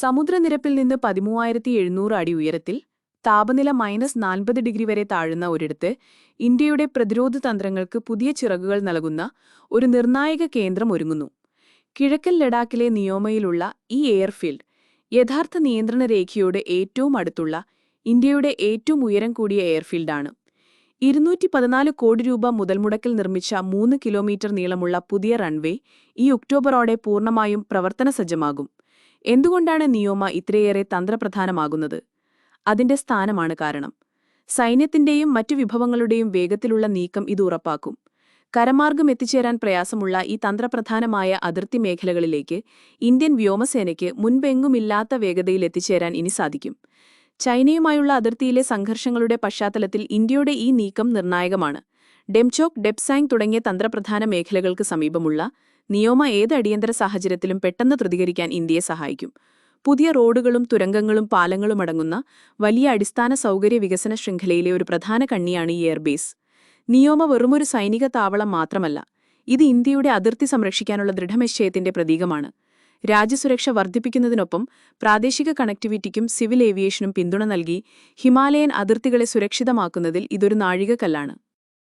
സമുദ്രനിരപ്പിൽ നിന്ന് പതിമൂവായിരത്തി എഴുന്നൂറ് അടി ഉയരത്തിൽ താപനില മൈനസ് നാൽപ്പത് ഡിഗ്രി വരെ താഴുന്ന ഒരിടത്ത് ഇന്ത്യയുടെ പ്രതിരോധ തന്ത്രങ്ങൾക്ക് പുതിയ ചിറകുകൾ നൽകുന്ന ഒരു നിർണായക കേന്ദ്രം ഒരുങ്ങുന്നു. കിഴക്കൻ ലഡാക്കിലെ നിയോമയിലുള്ള ഈ എയർഫീൽഡ് യഥാർത്ഥ നിയന്ത്രണ രേഖയോട് ഏറ്റവും അടുത്തുള്ള ഇന്ത്യയുടെ ഏറ്റവും ഉയരം കൂടിയ എയർഫീൽഡാണ്. ഇരുന്നൂറ്റി പതിനാല് കോടി രൂപ മുതൽമുടക്കിൽ നിർമ്മിച്ച മൂന്ന് കിലോമീറ്റർ നീളമുള്ള പുതിയ റൺവേ ഈ ഒക്ടോബറോടെ പൂർണമായും പ്രവർത്തനസജ്ജമാകും. എന്തുകൊണ്ടാണ് നിയോമ ഇത്രയേറെ തന്ത്രപ്രധാനമാകുന്നത്? അതിന്റെ സ്ഥാനമാണ് കാരണം. സൈന്യത്തിന്റെയും മറ്റു വിഭവങ്ങളുടെയും വേഗത്തിലുള്ള നീക്കം ഇത് ഉറപ്പാക്കും. കരമാർഗം എത്തിച്ചേരാൻ പ്രയാസമുള്ള ഈ തന്ത്രപ്രധാനമായ അതിർത്തി മേഖലകളിലേക്ക് ഇന്ത്യൻ വ്യോമസേനയ്ക്ക് മുൻപെങ്ങുമില്ലാത്ത വേഗതയിൽ എത്തിച്ചേരാൻ ഇനി സാധിക്കും. ചൈനയുമായുള്ള അതിർത്തിയിലെ സംഘർഷങ്ങളുടെ പശ്ചാത്തലത്തിൽ ഇന്ത്യയുടെ ഈ നീക്കം നിർണായകമാണ്. ഡെംചോക് ഡെപ്സാങ് തുടങ്ങിയ തന്ത്രപ്രധാന മേഖലകൾക്ക് സമീപമുള്ള നിയോമ ഏത് അടിയന്തര സാഹചര്യത്തിലും പെട്ടെന്ന് പ്രതികരിക്കാൻ ഇന്ത്യയെ സഹായിക്കും. പുതിയ റോഡുകളും തുരങ്കങ്ങളും പാലങ്ങളും അടങ്ങുന്ന വലിയ അടിസ്ഥാന സൗകര്യ വികസന ശൃംഖലയിലെ ഒരു പ്രധാന കണ്ണിയാണ് ഈ എയർബേസ്. നിയോമ വെറുമൊരു സൈനിക താവളം മാത്രമല്ല ഇത് ഇന്ത്യയുടെ അതിർത്തി സംരക്ഷിക്കാനുള്ള ദൃഢനിശ്ചയത്തിന്റെ പ്രതീകമാണ്. രാജ്യസുരക്ഷ വർദ്ധിപ്പിക്കുന്നതിനൊപ്പം പ്രാദേശിക കണക്ടിവിറ്റിക്കും സിവിൽ ഏവിയേഷനും പിന്തുണ നൽകി ഹിമാലയൻ അതിർത്തികളെ സുരക്ഷിതമാക്കുന്നതിൽ ഇതൊരു നാഴികക്കല്ലാണ്.